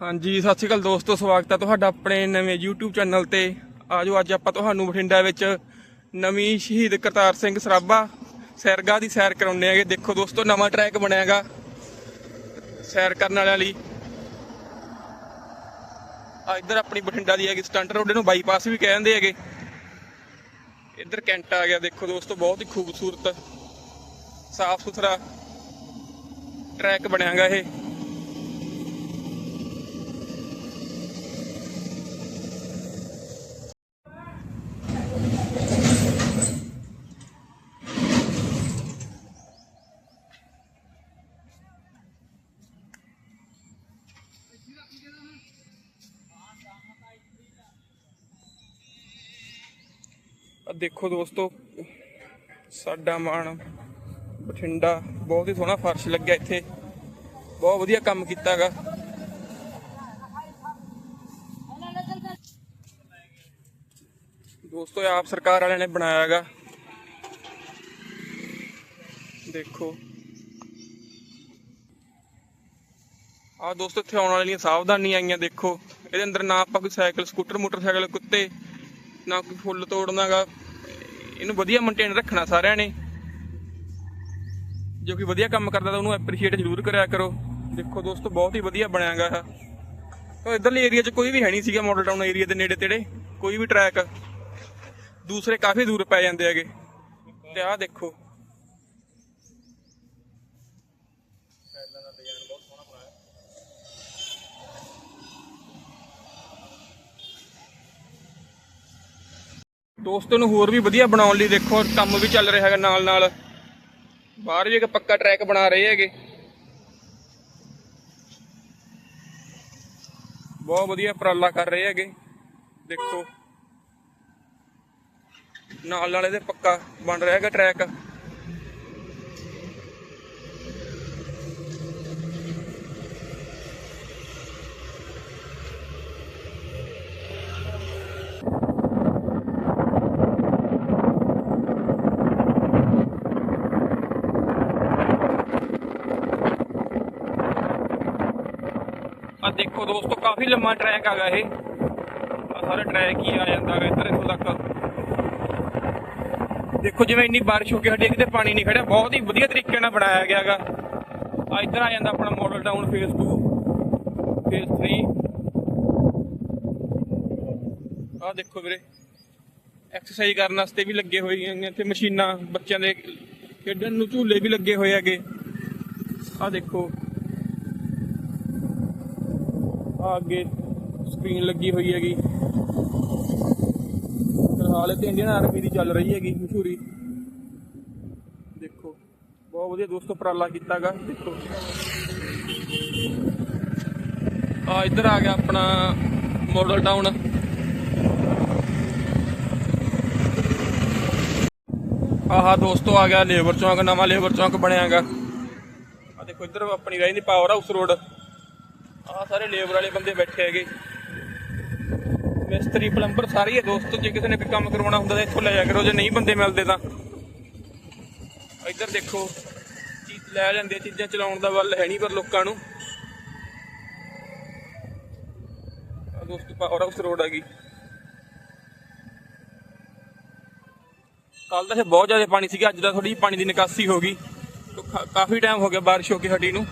ਹਾਂਜੀ, ਸਤਿ ਸ਼੍ਰੀ ਅਕਾਲ ਦੋਸਤੋ, ਸਵਾਗਤ ਹੈ ਤੁਹਾਡਾ ਆਪਣੇ ਨਵੇਂ YouTube ਚੈਨਲ ਤੇ। ਆਜੋ, ਅੱਜ ਆਪਾਂ ਤੁਹਾਨੂੰ ਬਠਿੰਡਾ ਵਿੱਚ ਨਵੀਂ ਸ਼ਹੀਦ ਕਰਤਾਰ ਸਿੰਘ ਸਰਾਭਾ ਸੈਰਗਾ ਦੀ ਸੈਰ ਕਰਾਉਂਦੇ ਆਂਗੇ ਦੇਖੋ ਦੋਸਤੋ, ਨਵਾਂ ਟਰੈਕ ਬਣਿਆਗਾ ਸੈਰ ਕਰਨ ਵਾਲਿਆਂ ਲਈ। ਆ, ਇੱਧਰ ਆਪਣੀ ਬਠਿੰਡਾ ਦੀ ਹੈਗੀ ਸਟੰਟ ਰੋਡ ਨੂੰ ਬਾਈਪਾਸ ਵੀ ਕਹਿੰਦੇ ਹੈਗੇ। ਇੱਧਰ ਕੈਂਟ ਆ ਗਿਆ, ਦੇਖੋ ਦੋਸਤੋ, ਬਹੁਤ ਹੀ ਖੂਬਸੂਰਤ ਸਾਫ਼ ਸੁਥਰਾ ਟਰੈਕ ਬਣਿਆਗਾ ਇਹ। ਦੇਖੋ ਦੋਸਤੋ, ਸਾਡਾ ਮਾਣ, ਬਠਿੰਡਾ, ਬਹੁਤ ਹੀ ਸੋਹਣਾ ਫਰਸ਼ ਲੱਗਿਆ ਇੱਥੇ। ਬਹੁਤ ਵਧੀਆ ਕੰਮ ਕੀਤਾਗਾ ਦੋਸਤੋ ਆਪ ਸਰਕਾਰ ਵਾਲਿਆਂ ਨੇ ਬਣਾਇਆਗਾ ਦੇਖੋ। ਆ ਦੋਸਤੋ, ਇੱਥੇ ਆਉਣ ਵਾਲੀਆਂ ਸਾਵਧਾਨੀਆਂ ਆਈਆਂ, ਦੇਖੋ। ਇਹਦੇ ਅੰਦਰ ਨਾ ਆਪਾਂ ਕੋਈ ਸਾਈਕਲ, ਸਕੂਟਰ, ਮੋਟਰਸਾਈਕਲ, ਕੁੱਤੇ, ਨਾ ਕੋਈ ਫੁੱਲ ਤੋੜਨਾਗਾ ਇਹਨੂੰ ਵਧੀਆ ਮੇਨਟੇਨ ਰੱਖਣਾ ਸਾਰਿਆਂ ਨੇ। ਜੋ ਕਿ ਵਧੀਆ ਕੰਮ ਕਰਦਾ ਤਾਂ ਉਹਨੂੰ ਐਪਰੀਸ਼ੀਏਟ ਜ਼ਰੂਰ ਕਰਿਆ ਕਰੋ। ਦੇਖੋ ਦੋਸਤੋ, ਬਹੁਤ ਹੀ ਵਧੀਆ ਬਣਿਆਗਾ ਇਹ ਤਾਂ ਇਧਰਲੇ ਏਰੀਆ 'ਚ ਕੋਈ ਵੀ ਹੈ ਨਹੀਂ ਸੀਗਾ ਮਾਡਲ ਟਾਊਨ ਏਰੀਆ ਦੇ ਨੇੜੇ ਤੇੜੇ। ਕੋਈ ਵੀ ਟਰੈਕ ਦੂਸਰੇ ਕਾਫੀ ਦੂਰ ਪੈ ਜਾਂਦੇ ਹੈਗੇ। ਤੇ ਆਹ ਦੇਖੋ। ਦੋਸਤੋ ਨੂੰ ਹੋਰ ਵੀ ਵਧੀਆ ਬਣਾਉਣ ਲਈ ਦੇਖੋ, ਕੰਮ ਵੀ ਚੱਲ ਰਿਹਾ ਹੈਗਾ ਨਾਲ ਨਾਲ। ਬਾਹਰ ਵੀ ਇੱਕ ਪੱਕਾ ਟਰੈਕ ਬਣਾ ਰਹੇ ਹੈਗੇ। ਬਹੁਤ ਵਧੀਆ ਉਪਰਾਲਾ ਕਰ ਰਹੇ ਹੈਗੇ, ਦੇਖੋ। ਨਾਲ ਨਾਲ ਇਹਦੇ ਪੱਕਾ ਬਣ ਰਿਹਾ ਹੈਗਾ ਟਰੈਕ ਦੇਖੋ ਦੋਸਤੋ, ਕਾਫੀ ਲੰਮਾ ਟਰੈਕ ਹੈਗਾ ਇਹ। ਆ ਸਾਰਾ ਟਰੈਕ ਹੀ ਆ ਜਾਂਦਾ ਹੈਗਾ ਇੱਧਰ ਇੱਥੋਂ ਤੱਕ। ਦੇਖੋ ਜਿਵੇਂ ਇੰਨੀ ਬਾਰਿਸ਼ ਹੋ ਕੇ ਹਟੇ ਕਿਤੇ ਪਾਣੀ ਨਹੀਂ ਖੜਿਆ। ਬਹੁਤ ਹੀ ਵਧੀਆ ਤਰੀਕੇ ਨਾਲ ਬਣਾਇਆ ਗਿਆ ਹੈਗਾ ਆ ਇੱਧਰ ਆ ਜਾਂਦਾ ਆਪਣਾ ਮਾਡਲ ਟਾਊਨ ਫੇਸ 2 ਫੇਸ 3 ਆ ਦੇਖੋ ਵੀਰੇ ਐਕਸਰਸਾਈਜ਼ ਕਰਨ ਵਾਸਤੇ ਵੀ ਲੱਗੇ ਹੋਏ ਹੈਗੇ ਇੱਥੇ ਮਸ਼ੀਨਾਂ, ਬੱਚਿਆਂ ਦੇ ਖੇਡਣ ਨੂੰ ਝੂਲੇ ਵੀ ਲੱਗੇ ਹੋਏ ਹੈਗੇ। ਆ ਦੇਖੋ। ਆ ਅੱਗੇ ਸਕਰੀਨ ਲੱਗੀ ਹੋਈ ਹੈਗੀ। ਫਿਲਹਾਲ ਤੇ ਇੰਡੀਅਨ ਆਰਮੀ ਦੀ ਚੱਲ ਰਹੀ ਹੈਗੀ ਮਸ਼ਹੂਰੀ। ਦੇਖੋ, ਬਹੁਤ ਵਧੀਆ ਦੋਸਤੋ ਉਪਰਾਲਾ ਕੀਤਾਗਾ, ਦੇਖੋ। ਆ ਇੱਧਰ ਆ ਗਿਆ ਆਪਣਾ ਮਾਡਲ ਟਾਊਨ ਆਹਾ ਦੋਸਤੋ ਆ ਗਿਆ ਲੇਬਰ ਚੌਂਕ ਨਵਾਂ ਲੇਬਰ ਚੌਂਕ ਬਣਿਆਗਾ। ਆ ਦੇਖੋ, ਇੱਧਰ ਆਪਣੀ ਰਹਿੰਦੀ ਪਾਵਰ ਹਾਊਸ ਰੋਡ ਆ ਸਾਰੇ ਲੇਬਰ ਵਾਲੇ ਬੰਦੇ ਬੈਠੇ ਹੈਗੇ। ਮਿਸਤਰੀ, ਪਲੰਬਰ ਸਾਰੇ ਹੀ ਦੋਸਤੋ, ਜੇ ਕਿਸੇ ਨੇ ਕੋਈ ਕੰਮ ਕਰਵਾਉਣਾ ਹੁੰਦਾ ਤਾਂ ਇੱਥੋਂ ਲੈ ਜਾ ਕਰੋ, ਜੇ ਨਹੀਂ ਬੰਦੇ ਮਿਲਦੇ ਤਾਂ। ਇੱਧਰ ਦੇਖੋ, ਚੀਜ਼ ਲੈ ਲੈਂਦੇ, ਚੀਜ਼ਾਂ ਚਲਾਉਣ ਦਾ ਵੱਲ ਹੈ ਨਹੀਂ ਪਰ ਲੋਕਾਂ ਨੂੰ। ਆ ਦੋਸਤੋ ਪਾਵਰ ਹਾਊਸ ਰੋਡ ਹੈਗੀ ਕੱਲ ਤਾਂ ਬਹੁਤ ਜ਼ਿਆਦਾ ਪਾਣੀ ਸੀਗਾ, ਅੱਜ ਤਾਂ ਥੋੜੀ ਪਾਣੀ ਦੀ ਨਿਕਾਸੀ ਹੋ ਗਈ। ਕਾਫੀ ਟਾਈਮ ਹੋ ਗਿਆ ਬਾਰਿਸ਼ ਹੋ ਕੇ ਹਟੀ ਨੂੰ।